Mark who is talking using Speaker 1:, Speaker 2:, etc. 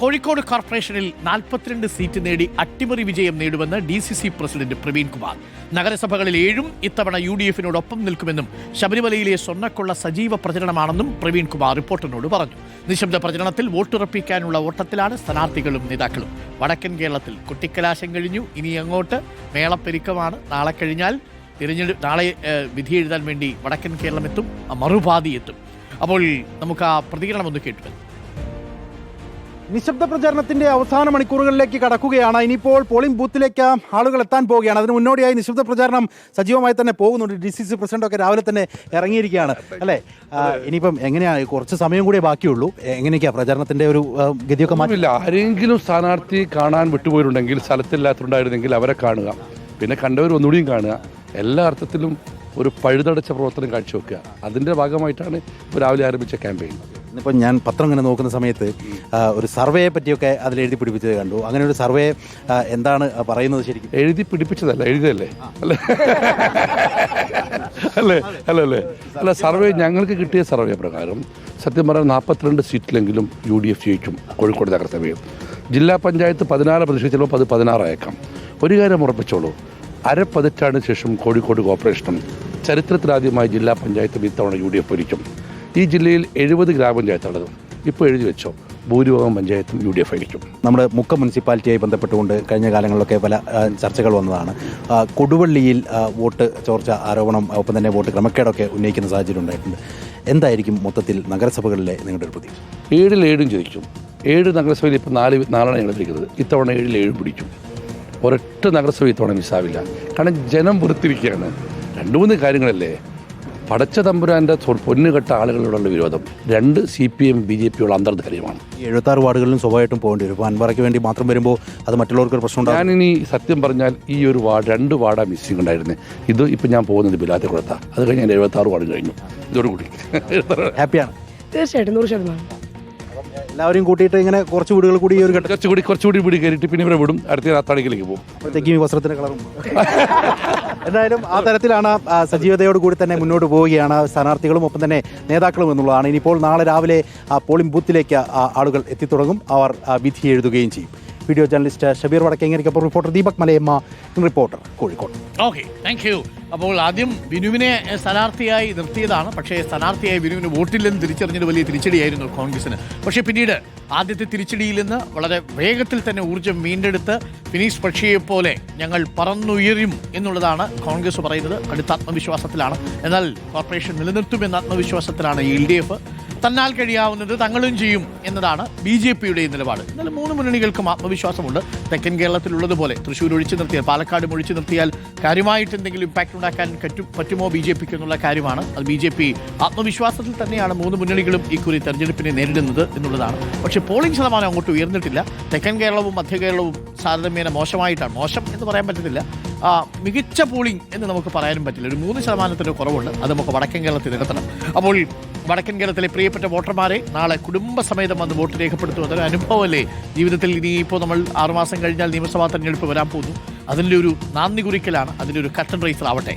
Speaker 1: കോഴിക്കോട് കോർപ്പറേഷനിൽ നാൽപ്പത്തിരണ്ട് സീറ്റ് നേടി അട്ടിമറി വിജയം നേടുമെന്ന് D C C president Praveen Kumar. നഗരസഭകളിൽ ഏഴും ഇത്തവണ യു ഡി എഫിനോടൊപ്പം നിൽക്കുമെന്നും ശബരിമലയിലെ സ്വർണക്കൊള്ള സജീവ പ്രചരണമാണെന്നും പ്രവീൺ കുമാർ റിപ്പോർട്ടറിനോട് പറഞ്ഞു. നിശബ്ദ പ്രചരണത്തിൽ വോട്ടുറപ്പിക്കാനുള്ള ഓട്ടത്തിലാണ് സ്ഥാനാർത്ഥികളും നേതാക്കളും. വടക്കൻ കേരളത്തിൽ കുട്ടിക്കലാശം കഴിഞ്ഞു. ഇനി അങ്ങോട്ട് മേളപ്പെരുക്കമാണ്. നാളെ കഴിഞ്ഞാൽ തിരഞ്ഞെടുപ്പ് നാളെ വിധി എഴുതാൻ വേണ്ടി വടക്കൻ കേരളം എത്തും മറുപാതി എത്തും അപ്പോൾ നമുക്ക് ആ പ്രതികരണം ഒന്ന് കേട്ടു.
Speaker 2: നിശബ്ദ പ്രചാരണത്തിന്റെ അവസാന മണിക്കൂറുകളിലേക്ക് കടക്കുകയാണ്. ഇനിയിപ്പോൾ പോളിംഗ് ബൂത്തിലേക്ക് ആളുകൾ എത്താൻ പോവുകയാണ്. അതിന് മുന്നോടിയായി നിശബ്ദ പ്രചാരണം സജീവമായി തന്നെ പോകുന്നുണ്ട്. ഡി സി സി പ്രസിഡന്റ് ഒക്കെ രാവിലെ തന്നെ ഇറങ്ങിയിരിക്കുകയാണ്. അല്ലേ? ഇനിയിപ്പം എങ്ങനെയാണ് കുറച്ച് സമയം കൂടിയേ ബാക്കിയുള്ളൂ. എങ്ങനെയൊക്കെയാ പ്രചാരണത്തിന്റെ ഒരു ഗതിയൊക്കെ
Speaker 3: മാറ്റില്ല ആരെങ്കിലും സ്ഥാനാർത്ഥി കാണാൻ വിട്ടുപോയിട്ടുണ്ടെങ്കിൽ സ്ഥലത്തില്ലാത്തുണ്ടായിരുന്നെങ്കിൽ അവരെ കാണുക. പിന്നെ കണ്ടവർ ഒന്നുകൂടിയും കാണുക. എല്ലാ അർത്ഥത്തിലും ഒരു പഴുതടച്ച പ്രവർത്തനം കാഴ്ചവെക്കുക. അതിന്റെ ഭാഗമായിട്ടാണ് രാവിലെ ആരംഭിച്ച ക്യാമ്പയിൻ.
Speaker 2: ഇന്നിപ്പം ഞാൻ പത്രം ഇങ്ങനെ നോക്കുന്ന സമയത്ത് ഒരു സർവേയെ പറ്റിയൊക്കെ അതിൽ എഴുതി പിടിപ്പിച്ചത് കണ്ടു. അങ്ങനെ ഒരു സർവേ എന്താണ് പറയുന്നത് ശരിക്കും?
Speaker 3: എഴുതി പിടിപ്പിച്ചതല്ല എഴുതിയല്ലേ അല്ലേ? അല്ലേ? അല്ല അല്ലേ? അല്ല സർവേ ഞങ്ങൾക്ക് കിട്ടിയ സർവേ പ്രകാരം സത്യം പറഞ്ഞാൽ നാൽപ്പത്തിരണ്ട് സീറ്റിലെങ്കിലും യു ഡി എഫ് ജയിക്കും കോഴിക്കോട് നഗരസഭയിൽ. ജില്ലാ പഞ്ചായത്ത് പതിനാറ് പ്രതിഷേധം ചിലപ്പോൾ അത് പതിനാറായേക്കാം. ഒരു കാര്യം ഉറപ്പിച്ചോളൂ. അരപ്പതിറ്റാണ്ടിന് ശേഷം കോഴിക്കോട് കോർപ്പറേഷനും ചരിത്രത്തിലാദ്യമായി ജില്ലാ പഞ്ചായത്തും ഇത്തവണ യു ഡി എഫ് ഭരിക്കും. ഈ ജില്ലയിൽ എഴുപത് ഗ്രാമപഞ്ചായത്താണത് ഇപ്പോൾ എഴുതി വെച്ചോ ഭൂരിഭാഗം പഞ്ചായത്തും യു ഡി എഫ് ആയിരിക്കും.
Speaker 2: നമ്മുടെ മുക്കം മുനിസിപ്പാലിറ്റിയായി ബന്ധപ്പെട്ടുകൊണ്ട് കഴിഞ്ഞ കാലങ്ങളിലൊക്കെ പല ചർച്ചകൾ വന്നതാണ്. കൊടുവള്ളിയിൽ വോട്ട് ചോർച്ച ആരോപണം ഒപ്പം തന്നെ വോട്ട് ക്രമക്കേടൊക്കെ ഉന്നയിക്കുന്ന സാഹചര്യം ഉണ്ടായിട്ടുണ്ട്. എന്തായിരിക്കും മൊത്തത്തിൽ നഗരസഭകളിലെ നിങ്ങളുടെ ഒരു പ്രതീക്ഷ?
Speaker 3: ഏഴിൽ ഏഴും ചോദിക്കും ഏഴ് നഗരസഭയിൽ ഇപ്പോൾ നാല് നാലാണ് ഞങ്ങൾ പിടിക്കുന്നത് ഇത്തവണ ഏഴിൽ ഏഴും പിടിക്കും. ഒരൊറ്റ നഗരസഭ ഇത്തവണ മിസ്സാവില്ല കാരണം ജനം വൃത്തിരിക്കുകയാണ് രണ്ട് മൂന്ന് കാര്യങ്ങളല്ലേ? പടച്ച തമ്പുരാന്റെ പൊന്നുകെട്ട ആളുകളോടുള്ള വിരോധം. രണ്ട് C P M B J പിയുള്ള അന്തർധാര്യമാണ്
Speaker 2: ഈ എഴുപത്താറ് വാർഡുകളിലും സ്വാഭാവികമായിട്ടും പോകേണ്ടി വരും. ഇപ്പോൾ അൻവറയ്ക്ക് വേണ്ടി മാത്രം വരുമ്പോൾ അത് മറ്റുള്ളവർക്ക് ഒരു പ്രശ്നം ഞാൻ
Speaker 3: ഞാനിനി സത്യം പറഞ്ഞാൽ ഈ ഒരു വാർഡ് രണ്ട് വാർഡാണ് മിസ്സിംഗ് ഉണ്ടായിരുന്നത് ഇത് ഇപ്പം ഞാൻ പോകുന്നത് ബിലാത്തെ കൊടുത്താൽ അത് കഴിഞ്ഞ് ഞാൻ എഴുപത്താറ് വാർഡ് കഴിഞ്ഞു. ഇതോടുകൂടി.
Speaker 2: ഹാപ്പിയാണ്.
Speaker 4: തീർച്ചയായിട്ടും നൂറ് ശതമാനം.
Speaker 2: എല്ലാവരെയും കൂട്ടിയിട്ട് ഇങ്ങനെ കുറച്ച് വീടുകൾ കൂടി ഈ ഒരു ഘട്ടം
Speaker 3: കുറച്ചുകൂടി കുറച്ചുകൂടി വീട് കയറിയിട്ട് പിന്നെ ഇവിടെ വിടും. അടുത്ത അത്താണിക്കിലേക്ക് പോകും.
Speaker 2: അപ്പോഴത്തേക്കും ഈ വസ്ത്രത്തിന്റെ കളറും എന്തായാലും ആ തരത്തിലാണ് സജീവതയോട് കൂടി തന്നെ മുന്നോട്ട് പോവുകയാണ്. സ്ഥാനാർത്ഥികളും ഒപ്പം തന്നെ നേതാക്കളും എന്നുള്ളതാണ്. ഇനിയിപ്പോൾ നാളെ രാവിലെ ആ പോളിംഗ് ബൂത്തിലേക്ക് ആ ആളുകൾ എത്തിത്തുടങ്ങും. അവർ വിധി എഴുതുകയും ചെയ്യും. Video journalist Shabeer വടക്കേങ്ങരിക്കൊപ്പം reporter Deepak Malayamma reporter Kozhikode.
Speaker 1: Okay thank you അപ്പോൾ ആദ്യം ബിനുവിനെ എഹ്, സ്ഥാനാർത്ഥിയായി നിർത്തിയതാണ്. പക്ഷേ സ്ഥാനാർത്ഥിയായി ബിനുവിന് വോട്ടില്ലെന്ന് തിരിച്ചറിഞ്ഞത് വലിയ തിരിച്ചടിയായിരുന്നു കോൺഗ്രസിന് പക്ഷേ പിന്നീട് ആദ്യത്തെ തിരിച്ചടിയിൽ നിന്ന് വളരെ വേഗത്തിൽ തന്നെ ഊർജം വീണ്ടെടുത്ത് ഫിനീഷ് പക്ഷിയെ പോലെ ഞങ്ങൾ പറന്നുയരും എന്നുള്ളതാണ് കോൺഗ്രസ് പറയുന്നത്. അടുത്ത ആത്മവിശ്വാസത്തിലാണ്. എന്നാൽ കോർപ്പറേഷൻ നിലനിർത്തുമെന്ന ആത്മവിശ്വാസത്തിലാണ് എൽ ഡി എഫ്. തന്നാൽ കഴിയാവുന്നത് തങ്ങളും ചെയ്യും എന്നതാണ് ബി ജെ പിയുടെ നിലപാട്. എന്നാലും മൂന്ന് മുന്നണികൾക്കും ആത്മവിശ്വാസമുണ്ട്. തെക്കൻ കേരളത്തിലുള്ളതുപോലെ തൃശ്ശൂർ ഒഴിച്ചു നിർത്തിയാൽ പാലക്കാട് ഒഴിച്ചു നിർത്തിയാൽ കാര്യമായിട്ട് എന്തെങ്കിലും ഇമ്പാക്റ്റ് ഉണ്ടാക്കാൻ പറ്റുമോ ബി ജെ പിക്ക് എന്നുള്ള കാര്യമാണ്. അത് ബി ജെ പി ആത്മവിശ്വാസത്തിൽ തന്നെയാണ് മൂന്ന് മുന്നണികളും ഇക്കുറി തെരഞ്ഞെടുപ്പിനെ നേരിടുന്നത് എന്നുള്ളതാണ്. പക്ഷേ പോളിംഗ് ശതമാനം അങ്ങോട്ട് ഉയർന്നിട്ടില്ല. തെക്കൻ കേരളവും മധ്യ കേരളവും താരതമ്യേന മോശമായിട്ടാണ്. മോശം എന്ന് പറയാൻ പറ്റത്തില്ല. മികച്ച പോളിംഗ് എന്ന് നമുക്ക് പറയാനും പറ്റില്ല. ഒരു മൂന്ന് ശതമാനത്തിന്റെ കുറവുണ്ട്. അത് നമുക്ക് വടക്കൻ കേരളത്തിൽ നികത്തണം. അപ്പോൾ വടക്കൻ കേരളത്തിലെ പ്രിയപ്പെട്ട വോട്ടർമാരെ നാളെ കുടുംബസമേതം വന്ന് വോട്ട് രേഖപ്പെടുത്തും അതൊരു അനുഭവമല്ലേ? ജീവിതത്തിൽ ഇനിയിപ്പോൾ നമ്മൾ ആറുമാസം കഴിഞ്ഞാൽ നിയമസഭാ തെരഞ്ഞെടുപ്പ് വരാൻ പോകുന്നു. അതിന്റെ ഒരു നാന്ദി കുറിക്കലാണ് അതിന്റെ ഒരു കട്ടൻ റേസർ ആവട്ടെ